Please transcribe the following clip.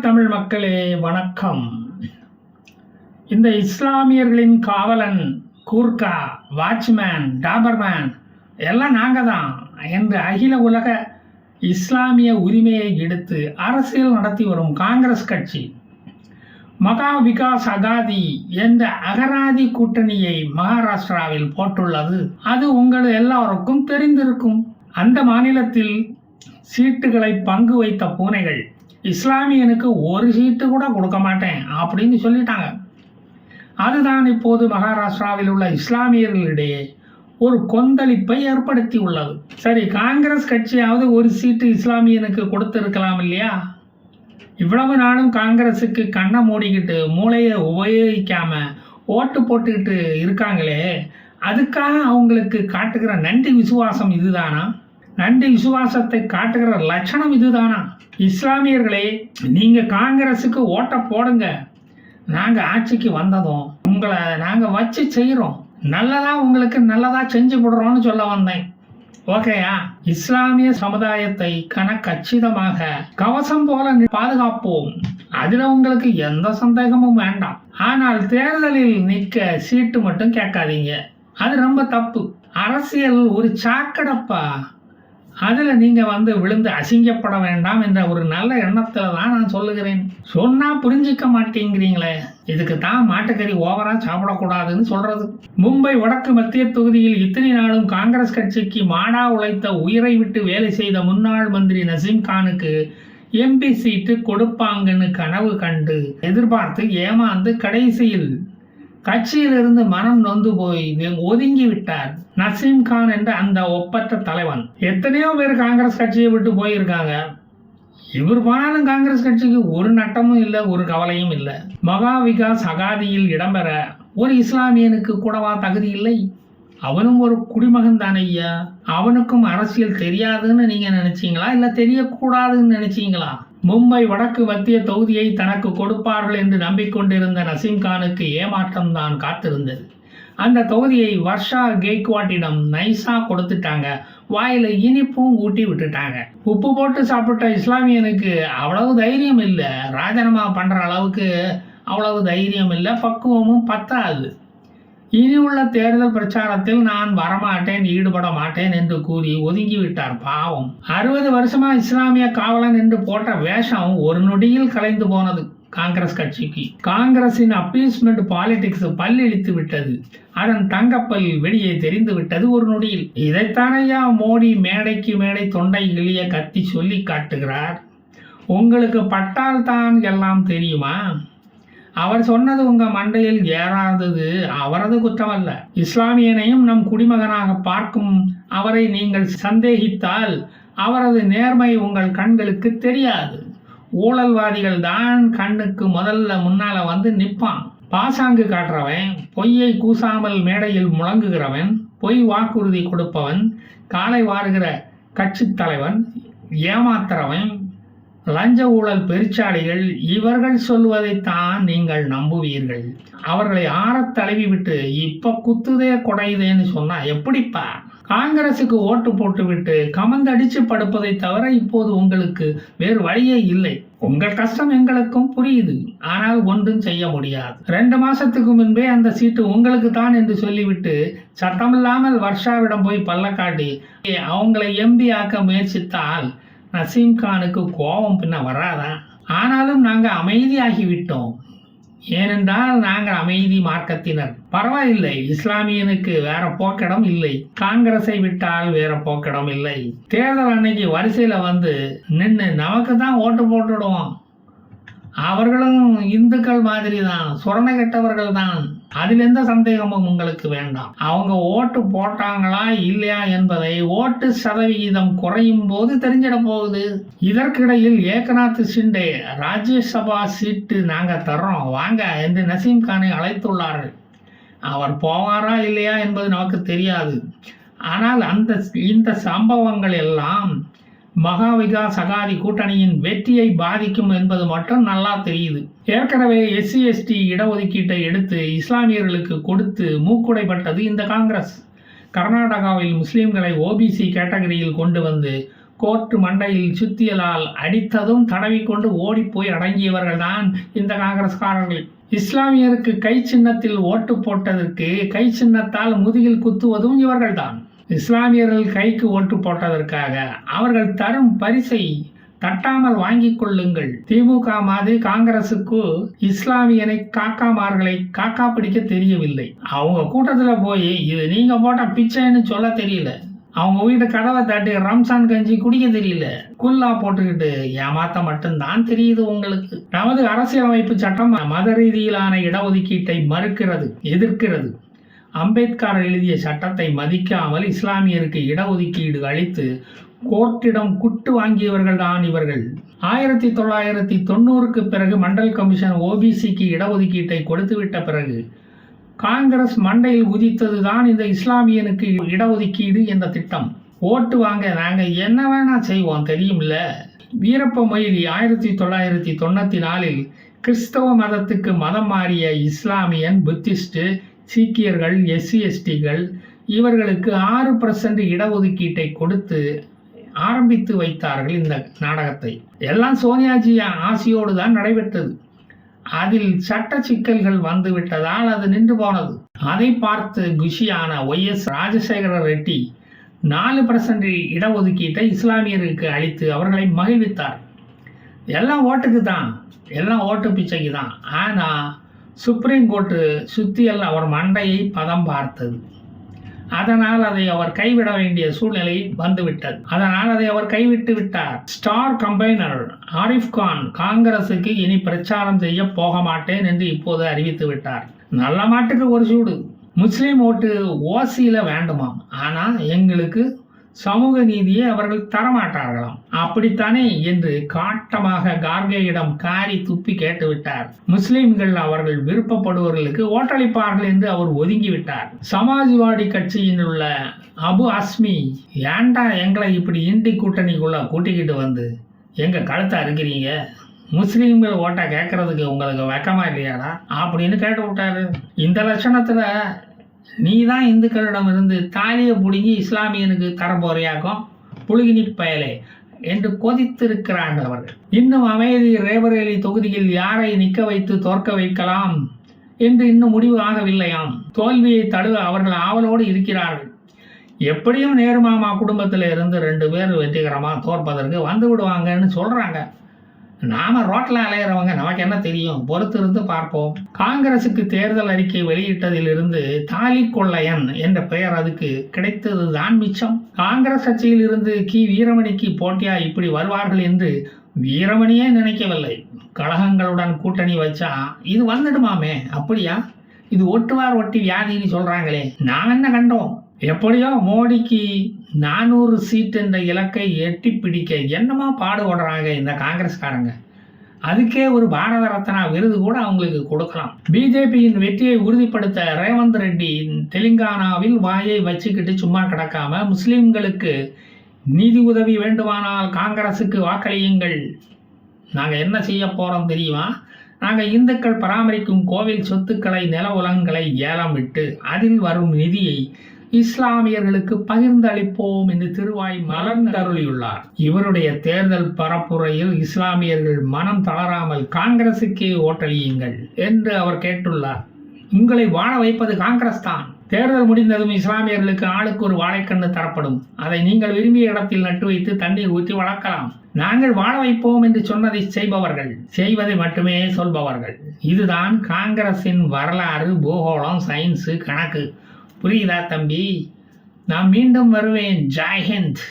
தமிழ் மக்களே வணக்கம். இந்த இஸ்லாமியர்களின் காவலன் கூர்க்கா வாட்ச்மேன் டாபர்மேன் எல்லாம் நாங்கள் தான் என்று அகில உலக இஸ்லாமிய உரிமையை எடுத்து அரசியல் நடத்தி வரும் காங்கிரஸ் கட்சி. மகா விகாஸ் அகாதி என்ற அகராதி கூட்டணியை மகாராஷ்டிராவில் போட்டுள்ளது. அது உங்கள் எல்லாருக்கும் தெரிந்திருக்கும். அந்த மாநிலத்தில் சீட்டுகளை பங்கு வைத்த பூனைகள் இஸ்லாமியனுக்கு ஒரு சீட்டு கூட கொடுக்க மாட்டேன் அப்படின்னு சொல்லிட்டாங்க. அதுதான் இப்போது மகாராஷ்டிராவில் உள்ள இஸ்லாமியர்களிடையே ஒரு கொந்தளிப்பை ஏற்படுத்தி உள்ளது. சரி காங்கிரஸ் கட்சியாவது ஒரு சீட்டு இஸ்லாமியனுக்கு கொடுத்துருக்கலாம் இல்லையா? இவ்வளவு நாளும் காங்கிரஸுக்கு கண்ணை மூடிக்கிட்டு மூளையை உபயோகிக்காம ஓட்டு போட்டுக்கிட்டு இருக்காங்களே அதுக்காக அவங்களுக்கு காட்டுகிற நன்றி விசுவாசம் இதுதானா? நன்றி விசுவாசத்தை காட்டுகிற லட்சணம் இதுதானா? இஸ்லாமியர்களே நீங்க காங்கிரஸுக்கு ஓட்ட போடுங்க. நாங்க ஆட்சிக்கு வந்ததும் உங்களை நாங்க வச்சு செய்கிறோம் நல்லதா உங்களுக்கு நல்லதா செஞ்சு விடுறோம்னு சொல்ல வந்தேன். ஓகேயா? இஸ்லாமிய சமுதாயத்தை கணக்கச்சிதமாக கவசம் போல பாதுகாப்போம். அதுல உங்களுக்கு எந்த சந்தேகமும் வேண்டாம். ஆனால் தேர்தலில் நிற்க சீட்டு மட்டும் கேட்காதீங்க. அது ரொம்ப தப்பு. அரசியல் ஒரு சாக்கடப்பா. அதில் நீங்கள் வந்து விழுந்து அசிங்கப்பட வேண்டாம் என்ற ஒரு நல்ல எண்ணத்தில் தான் நான் சொல்லுகிறேன். சொன்னால் புரிஞ்சிக்க மாட்டேங்கிறீங்களே. இதுக்கு தான் மாட்டுக்கறி ஓவராக சாப்பிடக்கூடாதுன்னு சொல்கிறது மும்பை வடக்கு மத்திய தொகுதியில் இத்தனை நாளும் காங்கிரஸ் கட்சிக்கு மாடா உழைத்த உயிரை விட்டு வேலை செய்த முன்னாள் மந்திரி நசீம் கானுக்கு எம்பி சீட்டு கொடுப்பாங்கன்னு கனவு கண்டு எதிர்பார்த்து ஏமாந்து கடைசியில் கட்சியிலிருந்து மனம் நொந்து போய் ஒதுங்கி விட்டார் நசீம் கான் என்ற அந்த ஒப்பற்ற தலைவன். எத்தனையோ பேர் காங்கிரஸ் கட்சியை விட்டு போயிருக்காங்க. இவர் போனாலும் காங்கிரஸ் கட்சிக்கு ஒரு நட்டமும் இல்லை ஒரு கவலையும் இல்லை. மகா விகாஸ் அகாதியில் இடம்பெற ஒரு இஸ்லாமியனுக்கு கூடவா தகுதி இல்லை? அவனும் ஒரு குடிமகன் தானே ஐயா? அவனுக்கும் அரசியல் தெரியாதுன்னு நீங்க நினைச்சீங்களா? இல்ல தெரியக்கூடாதுன்னு நினைச்சீங்களா? மும்பை வடக்கு மத்திய தொகுதியை தனக்கு கொடுப்பார்கள் என்று நம்பிக்கொண்டிருந்த நசீம்கானுக்கு ஏமாற்றம் தான் காத்திருந்தது. அந்த தொகுதியை வர்ஷா கெய்க்வாட்டிடம் நைஸா கொடுத்துட்டாங்க. வாயில இனிப்பும் ஊட்டி விட்டுட்டாங்க. உப்பு போட்டு சாப்பிட்ட இஸ்லாமியனுக்கு அவ்வளவு தைரியம் இல்லை. ராஜினாமா பண்ற அளவுக்கு அவ்வளவு தைரியம் இல்லை. பக்குவமும் பத்தாது. இனி உள்ள தேர்தல் பிரச்சாரத்தில் நான் வரமாட்டேன் ஈடுபட மாட்டேன் என்று கூறி ஒதுங்கி விட்டார் பாவம். அறுபது வருஷமா இஸ்லாமிய காவலன் என்று போட்ட வேஷம் ஒரு நொடியில் கலைந்து போனது காங்கிரஸ் கட்சிக்கு. காங்கிரசின் அப்பீஸ்மெண்ட் பாலிடிக்ஸ் பல்லிழித்து விட்டது. அதன் தங்கப்பல் வெளியே தெரிந்து விட்டது ஒரு நொடியில். இதைத்தானையா மோடி மேடைக்கு மேடை தொண்டை கிளிய கத்தி சொல்லி காட்டுகிறார்? உங்களுக்கு பட்டால் தான் எல்லாம் தெரியுமா? அவர் சொன்னது உங்க மண்டையில் ஏறாதது அவரது குற்றமல்ல. இஸ்லாமியனையும் நம் குடிமகனாக பார்க்கும் அவரை நீங்கள் சந்தேகித்தால் அவரது நேர்மை உங்கள் கண்களுக்கு தெரியாது. ஊழல்வாதிகள் தான் கண்ணுக்கு முதல்ல முன்னால வந்து நிற்பான் பாசாங்கு காட்டுறவன் பொய்யை கூசாமல் மேடையில் முழங்குகிறவன் பொய் வாக்குறுதி கொடுப்பவன் காலை வாருகிற கட்சித் தலைவன் ஏமாத்துறவன் லஞ்ச ஊழல் பெருச்சாளிகள் இவர்கள் சொல்வதைத்தான் நீங்கள் நம்புவீர்கள். அவர்களை ஆற தழுவி விட்டு இப்ப குத்துதே குடையுதேன்னு சொன்னா எப்படிப்பா? காங்கிரசுக்கு ஓட்டு போட்டுவிட்டு கமந்தடிச்சு படுப்பதை தவிர இப்போது உங்களுக்கு வேறு வழியே இல்லை. உங்கள் கஷ்டம் எங்களுக்கும் புரியுது. ஆனால் ஒன்றும் செய்ய முடியாது. ரெண்டு மாசத்துக்கு முன்பே அந்த சீட்டு உங்களுக்கு தான் என்று சொல்லிவிட்டு சட்டமில்லாமல் வர்ஷாவிடம் போய் பள்ளக்காட்டி அவங்களை எம்பி ஆக்க முயற்சித்தால் நசீம் கானுக்கு கோபம் பின்ன வராதா? ஆனாலும் நாங்கள் அமைதியாகி விட்டோம் ஏனென்றால் நாங்கள் அமைதி மார்க்கத்தினர். பரவாயில்லை இஸ்லாமியனுக்கு வேற போக்கிடம் இல்லை. காங்கிரஸை விட்டால் வேற போக்கிடம் இல்லை. தேர்தல் அன்னைக்கு வரிசையில வந்து நின்று நமக்கு தான் ஓட்டு போட்டுடுவோம். அவர்களும் இந்துக்கள் மாதிரி தான் சுரண கெட்டவர்கள் தான் அதில் எந்த சந்தேகமும் உங்களுக்கு வேண்டாம். அவங்க ஓட்டு போட்டாங்களா இல்லையா என்பதை ஓட்டு சதவிகிதம் குறையும் போது தெரிஞ்சிட போகுது. இதற்கிடையில் ஏகநாத் ஷிண்டே ராஜ்யசபா சீட்டு நாங்கள் தர்றோம். வாங்க என்று நசீம் கானை அழைத்துள்ளார்கள். அவர் போவாரா இல்லையா என்பது நமக்கு தெரியாது. ஆனால் அந்த இந்த சம்பவங்கள் எல்லாம் மகா விகாஸ் அகாதி கூட்டணியின் வெற்றியை பாதிக்கும் என்பது மட்டும் நல்லா தெரியுது. ஏற்கனவே எஸ்சி எஸ்டி இடஒதுக்கீட்டை எடுத்து இஸ்லாமியர்களுக்கு கொடுத்து மூக்குடைப்பட்டது இந்த காங்கிரஸ். கர்நாடகாவில் முஸ்லீம்களை ஓபிசி கேட்டகரியில் கொண்டு வந்து கோர்ட்டு மண்டையில் சுத்தியலால் அடித்ததும் தடவிக்கொண்டு ஓடிப்போய் அடங்கியவர்கள்தான் இந்த காங்கிரஸ்காரர்கள். இஸ்லாமியருக்கு கை சின்னத்தில் ஓட்டு போட்டதற்கு கை சின்னத்தால் முதுகில் குத்துவதும் இவர்கள்தான். இஸ்லாமியர்கள் கைக்கு ஓட்டு போட்டதற்காக அவர்கள் தரும் பரிசை தட்டாமல் வாங்கிக் கொள்ளுங்கள். திமுக மாதிரி காங்கிரசுக்கு இஸ்லாமியனை காக்காமார்களை காக்கா பிடிக்க தெரியவில்லை. அவங்க கூட்டத்துல போய் இது நீங்க போட்ட பிச்சைன்னு சொல்ல தெரியல. அவங்க வீட்டு கதவை தட்டி ரம்சான் கஞ்சி குடிக்க தெரியல. குல்லா போட்டுக்கிட்டு ஏமாத்த மட்டும்தான் தெரியுது உங்களுக்கு. நமது அரசியலமைப்பு சட்டம் மத ரீதியிலான இடஒதுக்கீட்டை மறுக்கிறது எதிர்க்கிறது. அம்பேத்கர் எழுதிய சட்டத்தை மதிக்காமல் இஸ்லாமியருக்கு இடஒதுக்கீடு அளித்து கோர்ட்டிடம் குட்டு வாங்கியவர்கள் தான் இவர்கள். ஆயிரத்தி தொள்ளாயிரத்தி தொண்ணூறுக்கு பிறகு மண்டல் கமிஷன் ஓபிசிக்கு இடஒதுக்கீட்டை கொடுத்துவிட்ட பிறகு காங்கிரஸ் மண்டையில் உதித்தது தான் இந்த இஸ்லாமியனுக்கு இடஒதுக்கீடு என்ற திட்டம். ஓட்டு வாங்க நாங்கள் என்ன வேணா செய்வோம் தெரியும்ல? வீரப்ப மொய்லி ஆயிரத்தி தொள்ளாயிரத்தி தொண்ணூற்றி நாலில் கிறிஸ்தவ மதத்துக்கு மதம் மாறிய இஸ்லாமியன் புத்திஸ்ட்டு சீக்கியர்கள் எஸ்சி எஸ்டிகள் இவர்களுக்கு ஆறு பர்சன்ட் இடஒதுக்கீட்டை கொடுத்து ஆரம்பித்து வைத்தார்கள் இந்த நாடகத்தை. எல்லாம் சோனியாஜி ஆசியோடு தான் நடைபெற்றது. அதில் சட்ட சிக்கல்கள் வந்து விட்டதால் அது நின்று போனது. அதை பார்த்து குஷியான ஒய் எஸ் ராஜசேகர ரெட்டி நாலு பர்சன்ட் இடஒதுக்கீட்டை இஸ்லாமியருக்கு அளித்து அவர்களை மகிழ்வித்தார். எல்லாம் ஓட்டுக்கு தான். எல்லாம் ஓட்டு பிச்சைக்கு தான். ஆனால் சுப்ரீம் கோர்ட்டு சுத்தியல் அவர் மண்டையை பதம் பார்த்தது. அதனால் அதை அவர் கைவிட வேண்டிய சூழ்நிலை வந்துவிட்டது. அதனால் அதை அவர் கைவிட்டு விட்டார். ஸ்டார் கம்பைனர் ஆரிஃப் கான் காங்கிரசுக்கு இனி பிரச்சாரம் செய்ய போக மாட்டேன் என்று இப்போது அறிவித்து விட்டார். நல்ல மாட்டுக்கு ஒரு சூடு. முஸ்லீம் ஓட்டு ஓசியில் வேண்டுமாம். ஆனால் எங்களுக்கு சமூக நீதியை அவர்கள் தரமாட்டார்களாம். அப்படித்தானே என்று காட்டமாக கார்கேயிடம் காரி துப்பி கேட்டுவிட்டார். முஸ்லிம்கள் அவர்கள் விருப்பப்படுவர்களுக்கு ஓட்டளிப்பார்கள் என்று அவர் ஒதுங்கிவிட்டார். சமாஜ்வாடி கட்சியில் உள்ள அபு அஸ்மி ஏண்டா எங்களை இப்படி இண்டி கூட்டணிக்குள்ள கூட்டிக்கிட்டு வந்து? எங்க கழுத்தை அறுக்கிறீங்க முஸ்லீம்கள் ஓட்டை கேட்கறதுக்கு உங்களுக்கு வெக்கமா இல்லையாடா? அப்படின்னு கேட்டு விட்டாரு இந்த லட்சணத்துல நீ தான் இந்துக்களிடம் இருந்து தாலியை பிடுங்கி இஸ்லாமியனுக்கு தர புழுகினி பயலே என்று கொதித்திருக்கிறார்கள் அவர்கள். இன்னும் அமைதி ரேபரேலி தொகுதியில் யாரை நிற்க வைத்து தோற்க வைக்கலாம் என்று இன்னும் முடிவு ஆகவில்லையாம். தோல்வியை தழுவ அவர்கள் ஆவலோடு இருக்கிறார்கள். எப்படியும் நேருமாமா குடும்பத்தில் இருந்து ரெண்டு பேர் வெற்றிகரமாக தோற்பதற்கு வந்து விடுவாங்கன்னு சொல்கிறாங்க நாம ரோட்ல அலையிறவங்க நமக்கு என்ன தெரியும்? பொறுத்திருந்து பார்ப்போம். காங்கிரசுக்கு தேர்தல் அறிக்கை வெளியிட்டதிலிருந்து தாலி கொள்ளையன் என்ற பெயர் அதுக்கு கிடைத்தது தான் மிச்சம். காங்கிரஸ் கட்சியில் இருந்து கி. வீரமணிக்கு போட்டியா இப்படி வருவார்கள் என்று வீரமணியே நினைக்கவில்லை. கழகங்களுடன் கூட்டணி வச்சா இது வந்துடுமாமே? அப்படியா? இது ஒட்டுவார் ஒட்டி வியாதின்னு சொல்றாங்களே. நான் என்ன கண்டோம்? எப்படியோ மோடிக்கு நானூறு சீட் என்ற இலக்கை எட்டி பிடிக்க என்னமா பாடுபடுறாங்க இந்த காங்கிரஸ்காரங்க? அதுக்கே ஒரு பாரத ரத்னா விருது கூட அவங்களுக்கு கொடுக்கலாம். பிஜேபியின் வெற்றியை உறுதிப்படுத்த ரேவந்த் ரெட்டி தெலுங்கானாவில் வாயை வச்சுக்கிட்டு சும்மா கிடக்காம முஸ்லீம்களுக்கு நிதி உதவி வேண்டுமானால் காங்கிரசுக்கு வாக்களியுங்கள். நாங்கள் என்ன செய்ய போகிறோம் தெரியுமா? நாங்கள் இந்துக்கள் பராமரிக்கும் கோவில் சொத்துக்களை நில உலகங்களை ஏலம் விட்டு அதில் வரும் நிதியை இஸ்லாமியர்களுக்கு பகிர்ந்தளிப்போம் என்று திருவாய் மலர்ந்தருளியுள்ளார். இவருடைய தேர்தல் பரப்புரையில் இஸ்லாமியர்கள் மனம் தளராமல் காங்கிரசுக்கே ஓட்டளியுங்கள் என்று அவர் கேட்டுள்ளார். உங்களை வாழ வைப்பது காங்கிரஸ் தான். தேர்தல் முடிந்ததும் இஸ்லாமியர்களுக்கு ஆளுக்கு ஒரு வாழைக்கண்ணு தரப்படும். அதை நீங்கள் விரும்பிய இடத்தில் நட்டு வைத்து தண்ணீர் ஊற்றி வளர்க்கலாம். நாங்கள் வாழ வைப்போம் என்று சொன்னதை செய்பவர்கள் செய்வதை மட்டுமே சொல்பவர்கள். இதுதான் காங்கிரசின் வரலாறு பூகோளம் சயின்ஸு கணக்கு. புரியுதா தம்பி? நான் மீண்டும் வருவேன். ஜாய்ஹிந்த்